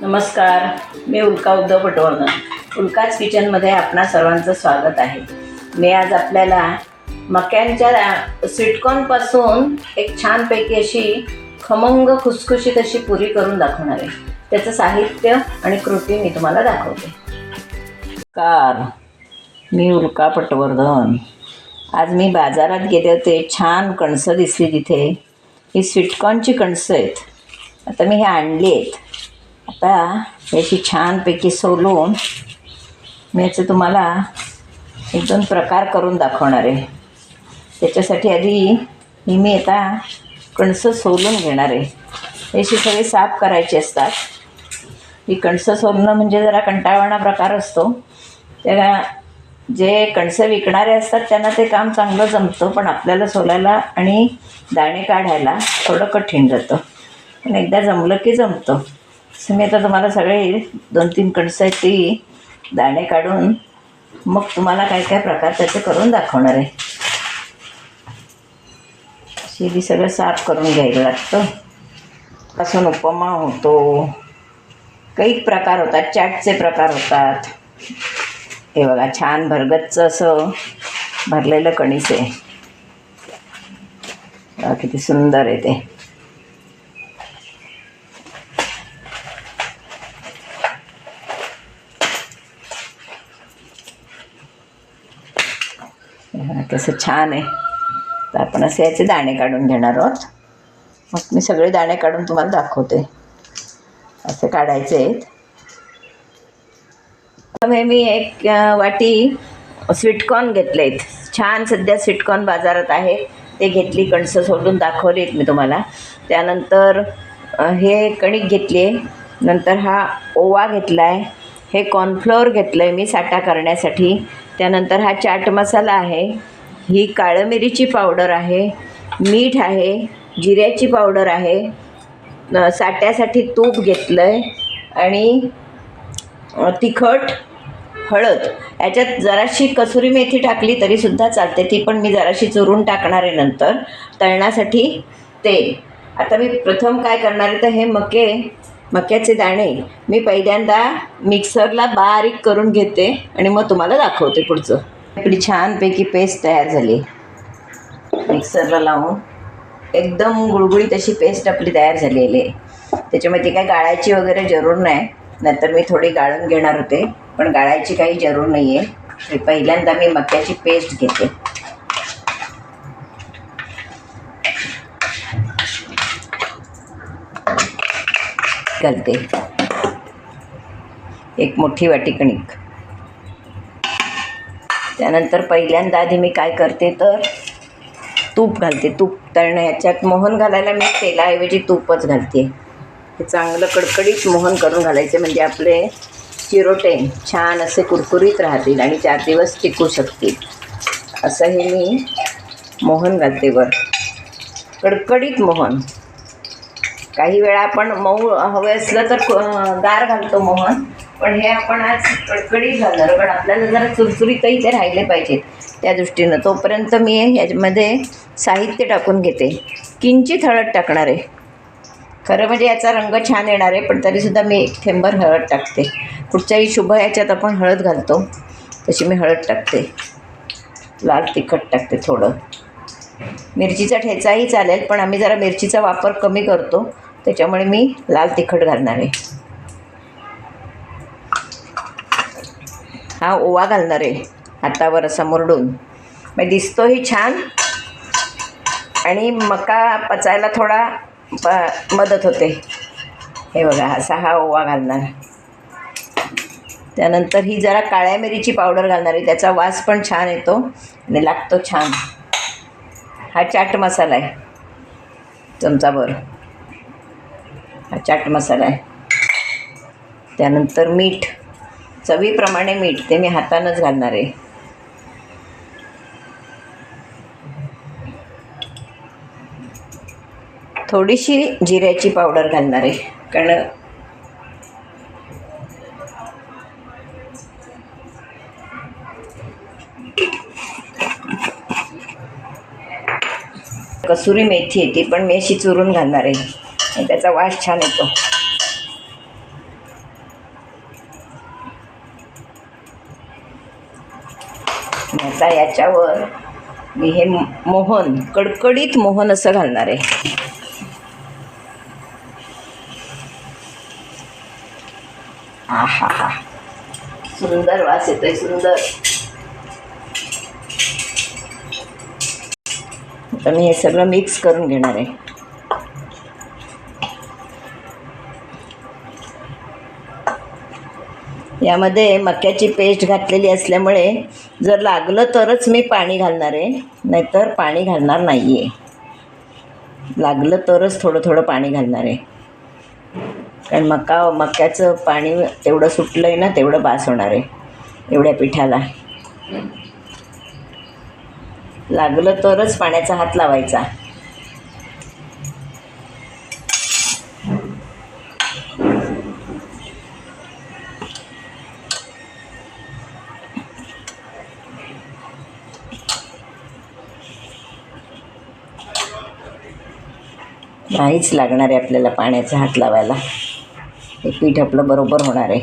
नमस्कार मी उल्का उद्धव पटवर्धन. उल्काच किचनमध्ये आपणा सर्वांचं स्वागत आहे. मी आज आपल्याला मक्यांच्या स्वीटकॉर्नपासून एक छानपैकी अशी खमंग खुसखुशीत अशी पुरी करून दाखवणार आहे. त्याचं साहित्य आणि कृती मी तुम्हाला दाखवते. कार मी उल्का पटवर्धन. आज मी बाजारात गेले होते छान कणसं दिसली तिथे. ही स्वीटकॉर्नची कणसं आहेत. आता मी हे आणली आहेत. आता याची छानपैकी सोलून मी याचे तुम्हाला एक दोन प्रकार करून दाखवणार आहे. त्याच्यासाठी आधी ही मी आता कणसं सोलून घेणार आहे. याची सगळी साफ करायची असतात. ही कणसं सोलणं म्हणजे जरा कंटाळवाणा प्रकार असतो. त्या जे कणसं विकणारे असतात त्यांना ते काम चांगलं जमतं पण आपल्याला सोलायला आणि दाणे काढायला थोडं कठीण जातं. पण एकदा जमलं की जमतं. असं मी आता तुम्हाला सगळे दोन तीन कणसं आहेत ती दाणे काढून मग तुम्हाला काय काय प्रकार त्याचे करून दाखवणार आहे. शिली सगळं साफ करून घ्यायला लागतं. पासून उपमा होतो. काही प्रकार होतात चाटचे प्रकार होतात. हे बघा छान भरगतचं असं भरलेलं कणीस आहे. किती सुंदर आहे ते. असं छान आहे. तर आपण असे याचे दाणे काढून घेणार आहोत. मग मी सगळे दाणे काढून तुम्हाला दाखवते. असे काढायचे आहेत. त्यामुळे मी एक वाटी स्वीटकॉर्न घेतले आहेत. छान सध्या स्वीटकॉर्न बाजारात आहे. ते घेतली कणसं सोडून दाखवली आहेत मी तुम्हाला. त्यानंतर हे कणिक घेतली आहे. नंतर हा ओवा घेतला आहे हे कॉर्नफ्लोअर घेतलं आहे मी साठा करण्यासाठी. त्यानंतर हा चाट मसाला आहे. ही काळं मिरीची पावडर आहे मीठ आहे जिऱ्याची पावडर आहे. साट्यासाठी साठ्यासाठी तूप घेतलं आहे आणि तिखट हळद. याच्यात जराशी कसुरी मेथी टाकली तरीसुद्धा चालते. ती पण मी जराशी चुरून टाकणार आहे नंतर. तळण्यासाठी तेल. आता मी प्रथम काय करणार आहे तर हे मके मक्याचे दाणे मी पहिल्यांदा मिक्सरला बारीक करून घेते आणि मग तुम्हाला दाखवते पुढचं. आपली छानपैकी पेस्ट तयार झाली. मिक्सरला लावून एकदम गुळगुळीत अशी पेस्ट आपली तयार झालेली आहे. त्याच्यामध्ये काय गाळायची वगैरे जरूर नाही. नंतर मी थोडी गाळून घेणार होते पण गाळायची काही जरूर नाही आहे पहिल्यांदा मी मक्याची पेस्ट घेते. घालते. एक मोठी वाटी कणिक. त्यानंतर पहिल्यांदा आधी मी काय करते तर तूप घालते. तूप तळणं ह्याच्यात मोहन घालायला मी तेलाऐवजी तूपच घालते. हे चांगलं कडकडीत मोहन करून घालायचे म्हणजे आपले चिरोटे छान असे कुरकुरीत राहतील आणि चार दिवस टिकू शकतील. असं हे मी मोहन घालते वर. कडकडीत मोहन. काही वेळा आपण मऊ हवे असलं तर गार घालतो मोहन. पण हे आपण आज कडकडीत घालणार पण आपल्याला जरा चुरचुरीतही ते राहिले पाहिजेत त्या दृष्टीनं. तोपर्यंत मी ह्यामध्ये साहित्य टाकून घेते. किंचित हळद टाकणार आहे. खरं म्हणजे याचा रंग छान येणार आहे पण तरीसुद्धा मी एक थेंबर हळद टाकते. कुठच्याही शुभ याच्यात आपण हळद घालतो तशी मी हळद टाकते. लाल तिखट टाकते थोडं. मिरचीचा ठेचाही चालेल पण आम्ही जरा मिरचीचा वापर कमी करतो. त्याच्यामुळे मी लाल तिखट घालणार आहे. हा ओवा घालणार आहे हातावर असा मुरडून. मग दिसतोही छान आणि मका पचायला थोडा प मदत होते. हे बघा असा हा ओवा घालणार. त्यानंतर ही जरा काळ्या मिरीची पावडर घालणार आहे. त्याचा वास पण छान येतो आणि लागतो छान. हा चाट मसाला आहे. चमचाभर हा चाट मसाला आहे. त्यानंतर मीठ. चवीप्रमाणे मीठ ते मी हातानंच घालणार आहे. थोडीशी जिऱ्याची पावडर घालणार आहे कारण कसुरी मेथी आहे ती पण मी अशी चुरून घालणार आहे. आणि त्याचा वास छान येतो. आता याच्यावर मी हे मोहन कडकडीत मोहन असं घालणार आहे. हा सुंदर वास येतोय सुंदर. आता मी हे सगळं मिक्स करून घेणार आहे. यामध्ये मक्याची पेस्ट घातलेली असल्यामुळे जर लागलं तरच मी पाणी घालणार आहे नाहीतर पाणी घालणार नाही आहे लागलं तरच थोडं थोडं पाणी घालणार आहे. कारण मका मक्याचं पाणी तेवढं सुटलं आहे ना तेवढं बास होणार आहे एवढ्या पिठाला. लागलं तरच पाण्याचा हात लावायचा. नाहीच लागणार आहे आपल्याला पाण्याचा हात लावायला. हे पीठ आपलं बरोबर होणार आहे.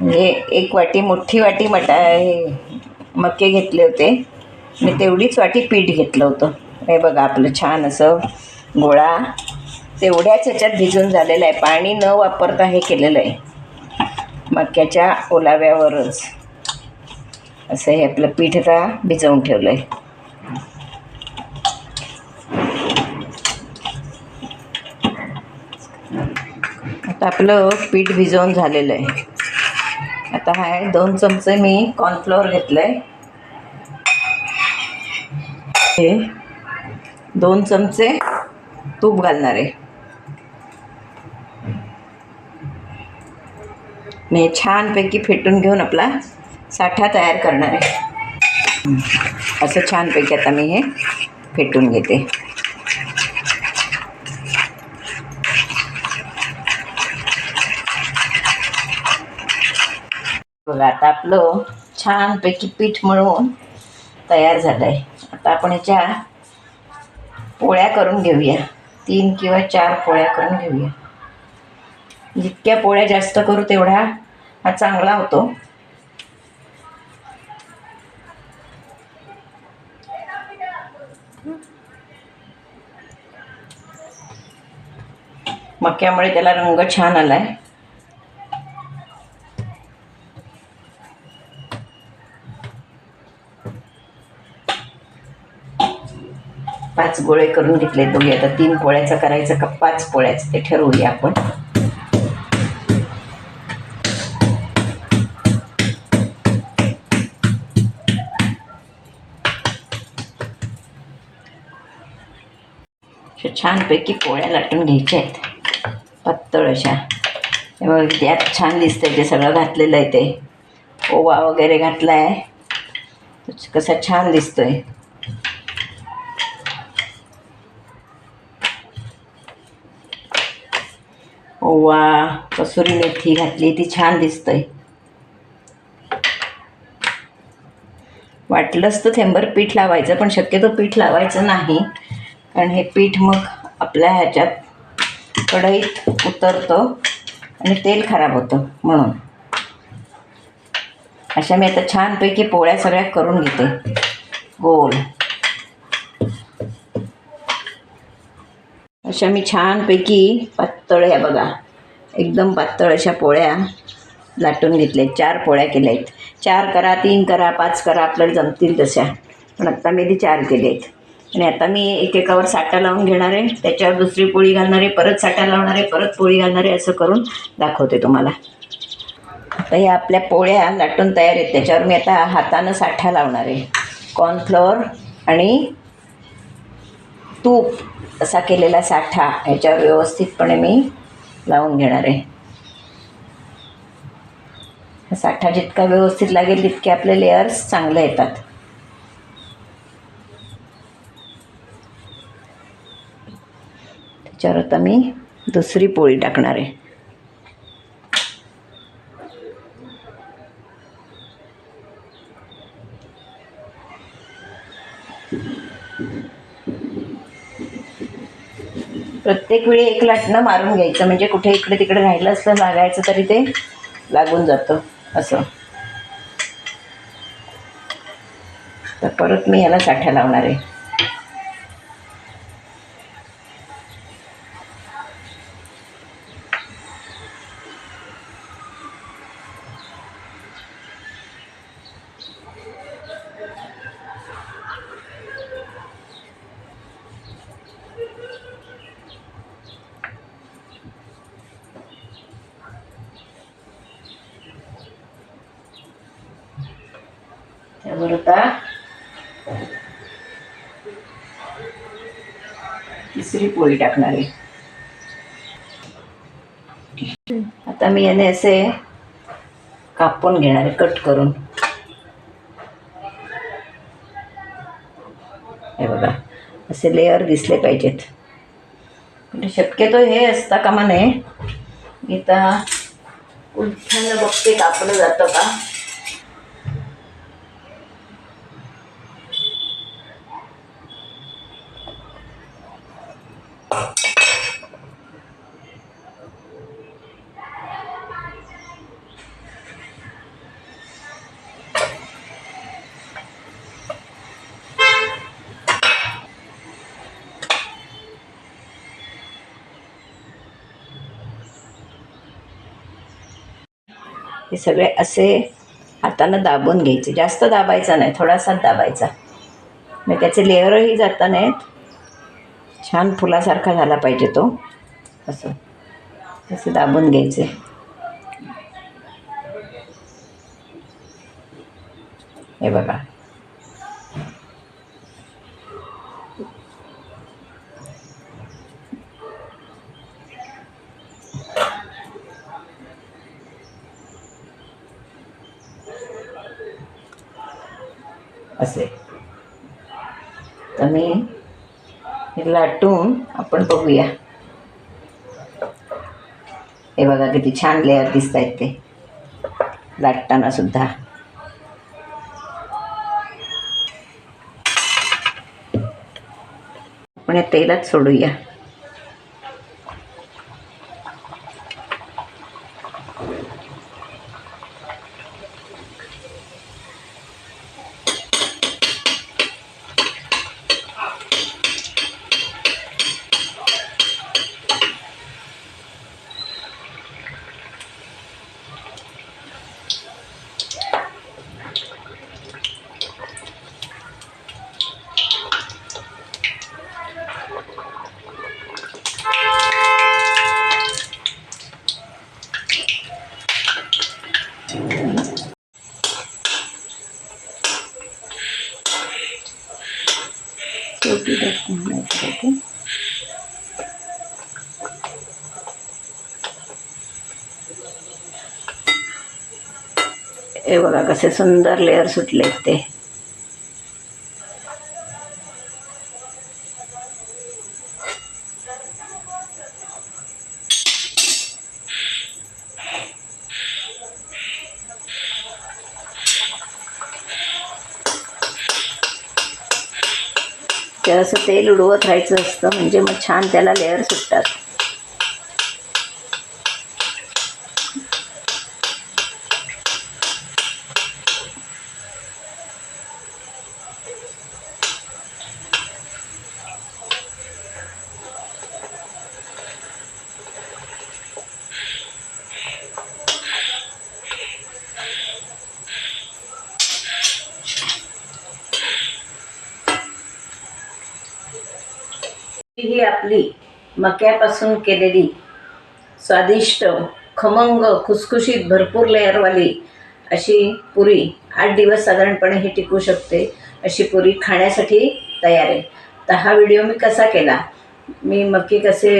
म्हणजे एक वाटी मोठी वाटी मटा मक्के मके घेतले होते. मी तेवढीच वाटी पीठ घेतलं होतं. हे बघा आपलं छान असं गोळा. तेवढ्याच ह्याच्यात भिजून झालेलं आहे. पाणी न वापरता हे केलेलं आहे. मक्याच्या ओलाव्यावरच. असं हे आपलं पीठ आता भिजवून ठेवलं आहे आता आपलं पीठ भिजवून झालेलं आहे. आता हाय आहे दोन चमचे मी कॉर्नफ्लोअर घेतलं आहे हे दोन चमचे तूप घालणार आहे. मी छानपैकी फेटून घेऊन आपला साठा तयार करणार आहे. असं छानपैकी आता मी हे फेटून घेते. बघा आता आपलं छानपैकी पीठ मळून तयार झालं आहे आता आपण ह्याच्या पोळ्या करून घेऊया. तीन किंवा चार पोळ्या करून घेऊया. जितक्या पोळ्या जास्त करू तेवढा हा चांगला होतो. मक्यामुळे त्याला रंग छान आलाय. पाच गोळे करून घेतले दोघे. आता तीन पोळ्याचं करायचं का पाच पोळ्याचं? ते ठरवूया आपण. छानपैकी पोळ्या लाटून घ्यायच्या आहेत. पातळ अशा. हे त्यात छान दिसतंय ते सगळं घातलेलं आहे ते. ओवा वगैरे घातला आहे कसा छान दिसतोय. ओवा कसुरी मेथी घातली ती छान दिसतंय. वाटलंच तर थेंबर पीठ लावायचं पण शक्यतो पीठ लावायचं नाही. कारण हे पीठ मग आपल्या ह्याच्यात कढईत उतरतं आणि तेल खराब होतं म्हणून. अशा मी आता छानपैकी पोळ्या सगळ्या करून घेते. गोल. अशा मी छानपैकी पातळ ह्या बघा. एकदम पातळ अशा पोळ्या लाटून घेतल्या. चार पोळ्या केल्या आहेत. चार करा तीन करा पाच करा आपल्याला जमतील तशा. पण आत्ता मी ते चार केले आहेत. आणि आता मी एकेकावर साठा लावून घेणार आहे. त्याच्यावर दुसरी पोळी घालणार आहे परत साठा लावणार आहे परत पोळी घालणार आहे असं करून दाखवते तुम्हाला. आता ह्या आपल्या पोळ्या लाटून तयार आहेत. त्याच्यावर मी आता हातानं साठा लावणार आहे. कॉर्नफ्लॉवर आणि तूप असा केलेला साठा ह्याच्यावर व्यवस्थितपणे मी लावून घेणार आहे. साठा जितका व्यवस्थित लागेल तितके आपले लेअर्स चांगले येतात. याच्यावर आता मी दुसरी पोळी टाकणार आहे. प्रत्येक वेळी एक लाटणं मारून घ्यायचं म्हणजे कुठे इकडे तिकडे राहिलं असलं लागायचं तरी ते लागून जातं असं. तर परत मी याला साठ्या लावणार आहे. त्यावर तिसरी पोळी टाकणार आहे. आता मी याने असे कापून घेणार आहे कट करून. हे बघा असे लेअर दिसले पाहिजेत. म्हणजे शक्यतो हे असता कामा नये. मी आता उलथ्यानं बघते कापलं जातं का? हे सगळे असे हातानं दाबून घ्यायचे. जास्त दाबायचा नाही थोडासाच दाबायचा. मग त्याचे लेअरही जाता नाहीत छान फुलासारखा झाला पाहिजे तो. असं असं दाबून घ्यायचे. हे बघा. असे. तर मी लाटून आपण बघूया. हे बघा किती छान लेअर दिसत आहेत ते. लाटताना सुद्धा. आपण या तेलात सोडूया. हे बघा कसे सुंदर लेअर सुटले ते ते असं तेल उडवत राहायचं असतं. म्हणजे मग छान त्याला लेअर सुटतात. ही आपली मक्यापासून केलेली स्वादिष्ट खमंग खुसखुशीत भरपूर लेअरवाली अशी पुरी आठ दिवस साधारणपणे ही टिकू शकते. अशी पुरी खाण्यासाठी तयार आहे. तर हा व्हिडिओ मी कसा केला? मी मक्की कसे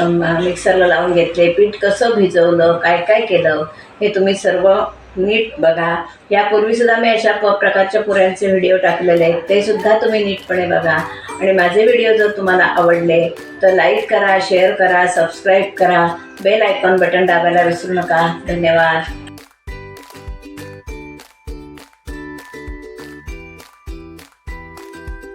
मिक्सरला लावून घेतले? पीठ कसं भिजवलं? काय काय केलं? हे तुम्ही सर्व नीट बघा. यापूर्वीसुद्धा मी अशा प प्रकारच्या पुऱ्यांचे व्हिडिओ टाकलेले आहेत. ते सुद्धा तुम्ही नीटपणे बघा. आणि माझे व्हिडिओ जर तुम्हाला आवडले तर लाईक करा शेअर करा सबस्क्राईब करा. बेल आयकॉन बटन दाबायला विसरू नका. धन्यवाद.